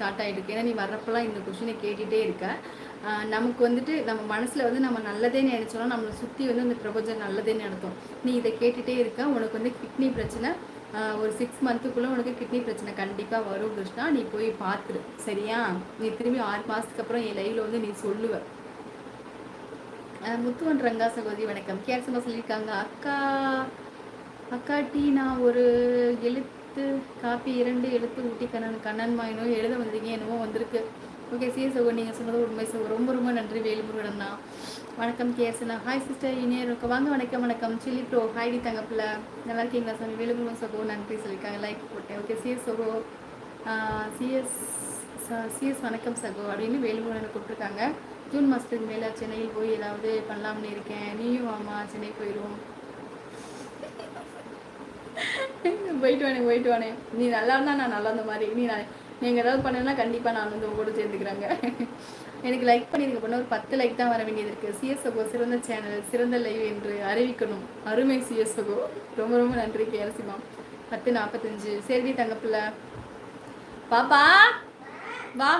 Start ஆகிருக்கு ஏன்னா நீ வர்றப்பெல்லாம் இந்த கொஷினை கேட்டுகிட்டே இருக்க. நமக்கு வந்துட்டு நம்ம மனசில் வந்து நம்ம நல்லதே நினச்சோம்னா நம்மளை சுற்றி வந்து அந்த பிரபஞ்சம் நல்லதே நடத்தும். நீ இதை கேட்டுகிட்டே இருக்க. உனக்கு வந்து கிட்னி பிரச்சனை ஒரு சிக்ஸ் மந்த்துக்குள்ளே உனக்கு கிட்னி பிரச்சனை கண்டிப்பாக வரும் கிருஷ்ணா. நீ போய் பார்த்துரு. சரியா? நீ திரும்பி ஆறு மாதத்துக்கு அப்புறம் என் லைவில் வந்து நீ சொல்லுவ. முத்துவன் ரங்கா சகோதரி வணக்கம். கேர்சமாக சொல்லியிருக்காங்க. அக்கா அக்கா டீ நான் ஒரு எழுத்து காப்பி இரண்டு எழுத்து ஊட்டி கண்ணன் கண்ணன் மாயினோ எழுத வந்தீங்க என்னமோ வந்திருக்கு. ஓகே சிஎஸ் சகோ நீங்கள் சொன்னது உண்மை சகோ ரொம்ப ரொம்ப நன்றி வேலுமுருகன் தான் வணக்கம் கேசனா ஹாய் சிஸ்டர் இனியர் வாங்க வணக்கம் வணக்கம். சில்லி ப்ரோ ஹாய்டி தங்கப்பில். நல்லா இருக்கீங்களா சாமி? வேலுமுருகன் சகோ நன்றி சொல்லியிருக்காங்க. லைக் போட்டேன். ஓகே சிஎஸ் சகோ சிஎஸ் சிஎஸ் வணக்கம் சகோ அப்படின்னு வேலுமுருகனை கூப்பிட்டுருக்காங்க ஜூன் மாதத்துக்கு மேலே சென்னையில் போய் ஏதாவது பண்ணலாம்னு இருக்கேன். நீயும் ஆமாம் சென்னை போயிடுவோம் போயிட்டு வானே போயிட்டு வானே நீ நல்லா இருந்தா நான் நல்லா இருந்த மாதிரி. நீ நான் நீங்கள் ஏதாவது பண்ணனா கண்டிப்பாக நான் வந்து கூட சேர்ந்துக்கிறாங்க. எனக்கு லைக் பண்ணியிருக்க பண்ண. ஒரு பத்து லைக் தான் வர வேண்டியது இருக்குது சிஎஸ்ஓகோ சிறந்த சேனல் சிறந்த லைவ் என்று அறிவிக்கணும். அருமை சிஎஸ்ஓகோ. ரொம்ப ரொம்ப நன்றி கேரசிமா பத்து நாற்பத்தஞ்சு சரி தங்கப்பில்ல பாப்பா! வா.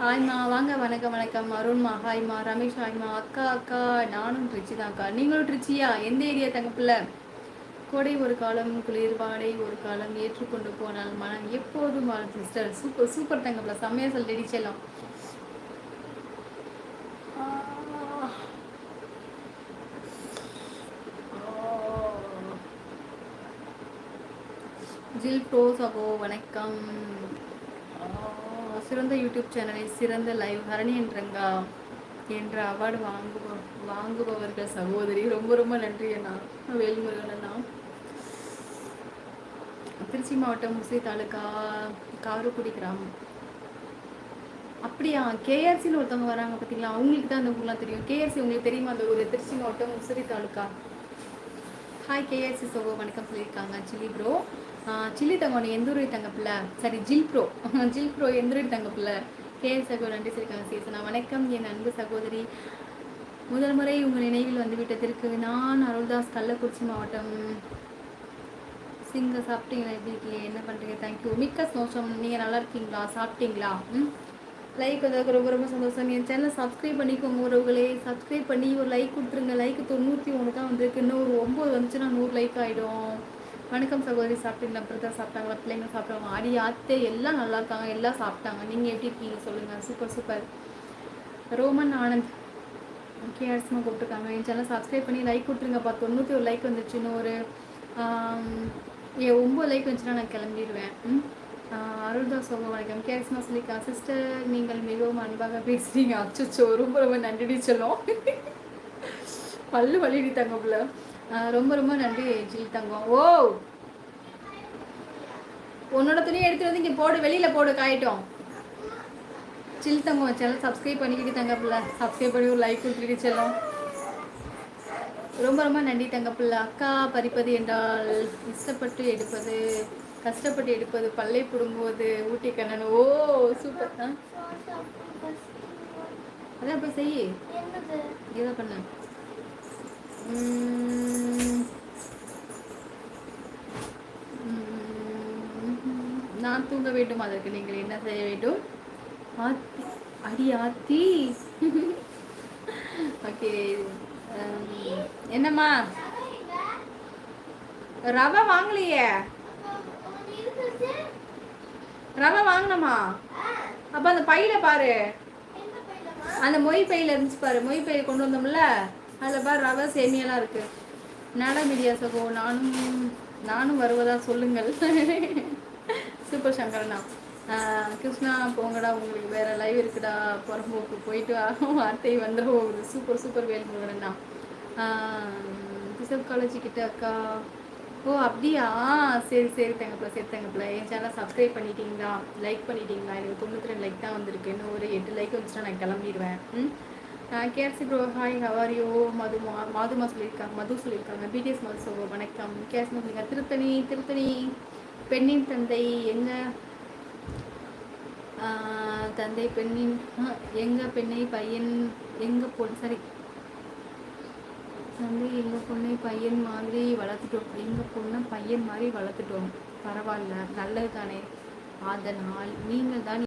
ஹாய்மா வாங்க வணக்கம் வணக்கம். அருண்மா ஹாய்மா ரமேஷ் ஹாய்மா அக்கா அக்கா. நானும் ட்ரிச்சி தான் அக்கா. நீங்களும் ட்ரிச்சியா? எந்த ஏரியா தங்கப்பில்லை கொடை ஒரு காலம் குளிர் வாடை ஒரு காலம் ஏற்றுக்கொண்டு போனால் மனம் எப்போதும் சிஸ்டர். சூப்பர் சூப்பர் தங்கப்பல செம்மையா சொல்லி செல்லம். ஜில் ப்ரோ சகோ வணக்கம். சிறந்த யூடியூப் சேனலை சிறந்த லைவ் ஹரணி என்றங்கா என்ற அவார்டு வாங்குப வாங்குபவர்கள் சகோதரி ரொம்ப ரொம்ப நன்றி அண்ணா. வேல்முருகன் அண்ணா திருச்சி மாவட்டம் முசை தாலுக்கா காரக்குடி கிராமம். அப்படியா? கேஆர்சின்னு ஒருத்தவங்க வராங்க பார்த்தீங்களா அவங்களுக்கு தான் அந்த ஊர்லாம் தெரியும். கேஆர்சி உங்களுக்கு தெரியுமா? அந்த ஊர்? திருச்சி மாவட்டம் முசிறி தாலுக்கா ஹாய் கேஆர்சி சோகோ வணக்கம் சொல்லியிருக்காங்க. சில்லி ப்ரோ சில்லி தங்கம் எந்த ஊர் தங்க பிள்ளை சரி ஜில் ப்ரோ ஜில் ப்ரோ எந்த ஊர் தங்க பிள்ளை கே சகோ நன்றி சொல்லியிருக்காங்க சீசனா வணக்கம். என் அன்பு சகோதரி முதல் முறை உங்கள் நினைவில் வந்துவிட்டதற்கு நான் அருள்தாஸ் கள்ளக்குறிச்சி மாவட்டம் சிங்க சாப்பிட்டீங்களா எப்படி இருக்கீங்க என்ன பண்ணுறீங்க தேங்க்யூ மிக்க சந்தோஷம். நீங்கள் நல்லா இருக்கீங்களா? சாப்பிட்டீங்களா? ம்? லைக் வந்ததுக்கு ரொம்ப ரொம்ப சந்தோஷம். என் சேனலை சப்ஸ்கிரைப் பண்ணிக்கோங்க உறவுகளே. சப்ஸ்கிரைப் பண்ணி ஒரு லைக் கொடுத்துருங்க. லைக் தொண்ணூற்றி ஒன்று தான் வந்திருக்கு. இன்னும் ஒரு ஒம்பது வந்துச்சுன்னா நூறு லைக் ஆகிடும் வணக்கம் சகோதரி சாப்பிட்டீங்களா? பிரதர் சாப்பிட்டாங்களா? பிள்ளைங்க சாப்பிட்டாங்க அடி ஆத்தே எல்லாம் நல்லா இருக்காங்க. எல்லாம் சாப்பிட்டாங்க. நீங்கள் எப்படி இருக்கீங்க சொல்லுங்கள் சூப்பர் சூப்பர் ரோமன் ஆனந்த் கேர்ஸ்மாக கூப்பிட்டுருக்காங்க. என் சேனல் சப்ஸ்கிரைப் பண்ணி லைக் கொடுத்துருங்கப்பா. தொண்ணூற்றி ஒரு லைக் வந்துச்சு ஒரு ஏ ஒம்பது லைக் வந்துச்சுன்னா நான் கிளம்பிடுவேன். அருள்தாஸ் சோகம் வணக்கம். கேக்ஸ்மா சொல்லிக்கா சிஸ்டர் நீங்கள் மிகவும் அன்பாக பேசுகிறீங்க அச்சோ ரொம்ப ரொம்ப நன்றி சொல்லும் பல்லு வலிடி தங்கப்புல ரொம்ப ரொம்ப நன்றி ஜில் தங்கம். ஓ! உன்னோட துணியை எடுத்துட்டு வந்து இங்கே போடு வெளியில் போடு காயிட்டோம். சில் தங்கம் சேனல் சப்ஸ்கிரைப் பண்ணிக்கிட்டு தங்கப்பில்ல சப்ஸ்கிரைப் பண்ணி ஒரு லைக் கொடுத்துட்டு செல்லும். ரொம்ப ரொம்ப நன்றி தங்கப்பிள்ளை அக்கா பறிப்பது என்றால் இஷ்டப்பட்டு எடுப்பது கஷ்டப்பட்டு எடுப்பது பல்லை பிடுங்குவது ஊட்டி கண்ணன். ஓ சூப்பர் அதான் போய் செய்ய ஏதோ பண்ண. நான் தூங்க வேண்டும் அதற்கு நீங்கள் என்ன செய்ய வேண்டும்? ஆத்தி அடி ஆத்தி. ஓகே. என்னம்மா? ரவை வாங்கலையே. ரவை வாங்கினமா அப்ப அந்த பையில பாரு. அந்த மொய் பையில இருந்துச்சு பாரு. மொய் பையில கொண்டு வந்தோம்ல. அதில் பார் ரவை சேமியெல்லாம் இருக்கு. மேடம் மீடியா சகோ நானும் நானும் வருவதா சொல்லுங்கள். சூப்பர் சங்கரண்ணா கிருஷ்ணா போங்கடா உங்களுக்கு வேற லைவ் இருக்குடா. புறம்போக்கு போயிட்டு வார்த்தை வந்துட போகுது சூப்பர் சூப்பர் வேல்முருகண்ணா பிசப் காலேஜ் கிட்ட அக்கா. ஓ அப்படியா? சரி சரி தங்கப்பில் சரி தங்கப்பில் என் சேனல் சப்ஸ்கிரைப் பண்ணிட்டீங்களா? லைக் பண்ணிட்டீங்களா? எனக்கு தொண்ணூற்றி ரெண்டு லைக் தான் வந்திருக்கு. இன்னும் ஒரு எட்டு லைக் வந்துச்சுன்னா நான் கிளம்பிடுவேன். ம்? KRC bro hi how are you Madhu மாதுமா சொல்லியிருக்காங்க மது சொல்லியிருக்காங்க. பிடிஎஸ் மது சோ வணக்கம். கேஆர்சி சொல்லியிருக்காங்க திருத்தணி திருத்தணி. பெண்ணின் தந்தை எங்க? தந்தை பெண்ணின் எங்கள் பெண்ணை பையன் எங்கள் பொண்ணு சரி தந்தை எங்கள் பொண்ணை பையன் மாதிரி வளர்த்துட்டோம். எங்கள் பொண்ணை பையன் மாதிரி வளர்த்துட்டோம். பரவாயில்ல நல்லது தானே அதனால் நீங்கள் தான்